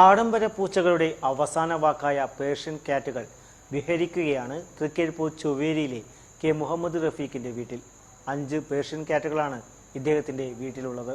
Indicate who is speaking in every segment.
Speaker 1: ആഡംബര പൂച്ചകളുടെ അവസാന വാക്കായ പേർഷ്യൻ കാറ്റുകൾ വിഹരിക്കുകയാണ് തൃക്കരിപ്പൂർ ചൊവ്വേരിയിലെ കെ മുഹമ്മദ് റഫീഖിന്റെ വീട്ടിൽ. അഞ്ച് പേർഷ്യൻ കാറ്റുകളാണ് ഇദ്ദേഹത്തിന്റെ വീട്ടിലുള്ളത്.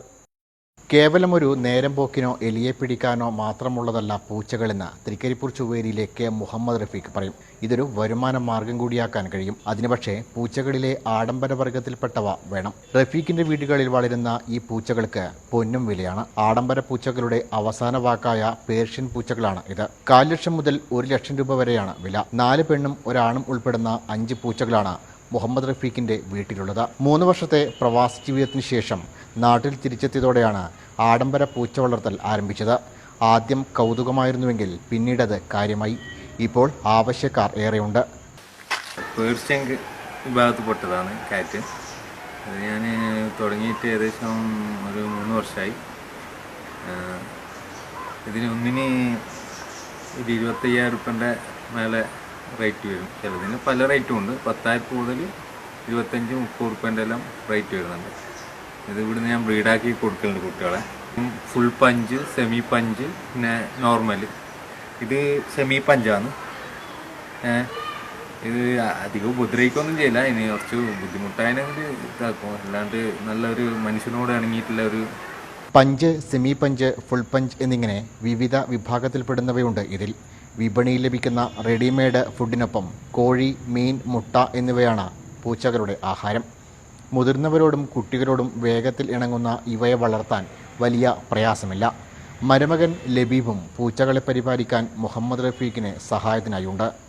Speaker 2: കേവലം ഒരു നേരം പോക്കിനോ എലിയെ പിടിക്കാനോ മാത്രമുള്ളതല്ല പൂച്ചകളെന്ന് തൃക്കരിപ്പൂർ ചുവേരിയിലെ കെ മുഹമ്മദ് റഫീഖ് പറയും. ഇതൊരു വരുമാന മാർഗം കൂടിയാക്കാൻ കഴിയും. അതിന് പക്ഷേ പൂച്ചകളിലെ ആഡംബര വർഗത്തിൽപ്പെട്ടവ വേണം. റഫീഖിന്റെ വീടുകളിൽ വളരുന്ന ഈ പൂച്ചകൾക്ക് പൊന്നും വിലയാണ്. ആഡംബര പൂച്ചകളുടെ അവസാന വാക്കായ പേർഷ്യൻ പൂച്ചകളാണ് ഇത്. കാൽ ലക്ഷം മുതൽ ഒരു ലക്ഷം രൂപ വരെയാണ് വില. നാല് പെണ്ണും ഒരാണും ഉൾപ്പെടുന്ന അഞ്ച് പൂച്ചകളാണ് മുഹമ്മദ് റഫീഖിന്റെ വീട്ടിലുള്ളത്. മൂന്ന് വർഷത്തെ പ്രവാസ ജീവിതത്തിന് ശേഷം നാട്ടിൽ തിരിച്ചെത്തിയതോടെയാണ് ആഡംബര പൂച്ച വളർത്തൽ ആരംഭിച്ചത്. ആദ്യം കൗതുകമായിരുന്നുവെങ്കിൽ പിന്നീടത് കാര്യമായി. ഇപ്പോൾ ആവശ്യക്കാർ ഏറെയുണ്ട്.
Speaker 3: പേർഷ്യൻ വിഭാഗത്തിൽപ്പെട്ടതാണ് കാറ്റ്. അത് ഞാൻ തുടങ്ങിയിട്ട് ഏകദേശം ഒരു മൂന്ന് വർഷമായി ആഹ് ഇതിന് ഒന്നിന് ഒരു ഇരുപത്തയ്യായിരം റുപ്യന്റെ മേലെ റേറ്റ് വരും. ചിലതിന് പല റേറ്റും ഉണ്ട്. പത്തായിരം മുതൽ ഇരുപത്തഞ്ച് മുപ്പത് റുപ്യന്റെ എല്ലാം റേറ്റ് വരുന്നുണ്ട്. ഇത് ഇവിടുന്ന് ഞാൻ ബ്രീഡാക്കി കൊടുക്കലുണ്ട് കുട്ടികളെ. ഫുൾ പഞ്ച് സെമി പഞ്ച് പിന്നെ നോർമൽ ഇത് സെമി പഞ്ചാണ് ഇത് അധികം ഉപദ്രവിക്കൊന്നും ചെയ്യില്ല. ഇനി കുറച്ച് ബുദ്ധിമുട്ടായതിനൊരു ഇതാക്കും. അല്ലാണ്ട് നല്ലൊരു മനുഷ്യനോട് ഇണങ്ങിയിട്ടുള്ള ഒരു
Speaker 2: punch semi punch full punch എന്നിങ്ങനെ വിവിധ വിഭാഗത്തിൽപ്പെടുന്നവയുണ്ട് ഇതിൽ. വിപണിയിൽ ലഭിക്കുന്ന റെഡിമെയ്ഡ് ഫുഡിനൊപ്പം കോഴി മീൻ മുട്ട എന്നിവയാണ് പൂച്ചകളുടെ ആഹാരം. മുതിർന്നവരോടും കുട്ടികളോടും വേഗത്തിൽ ഇണങ്ങുന്ന ഇവയെ വളർത്താൻ വലിയ പ്രയാസമില്ല. മരുമകൻ ലബീബും പൂച്ചകളെ പരിപാലിക്കാൻ മുഹമ്മദ് റഫീഖിന് സഹായത്തിനായുണ്ട്.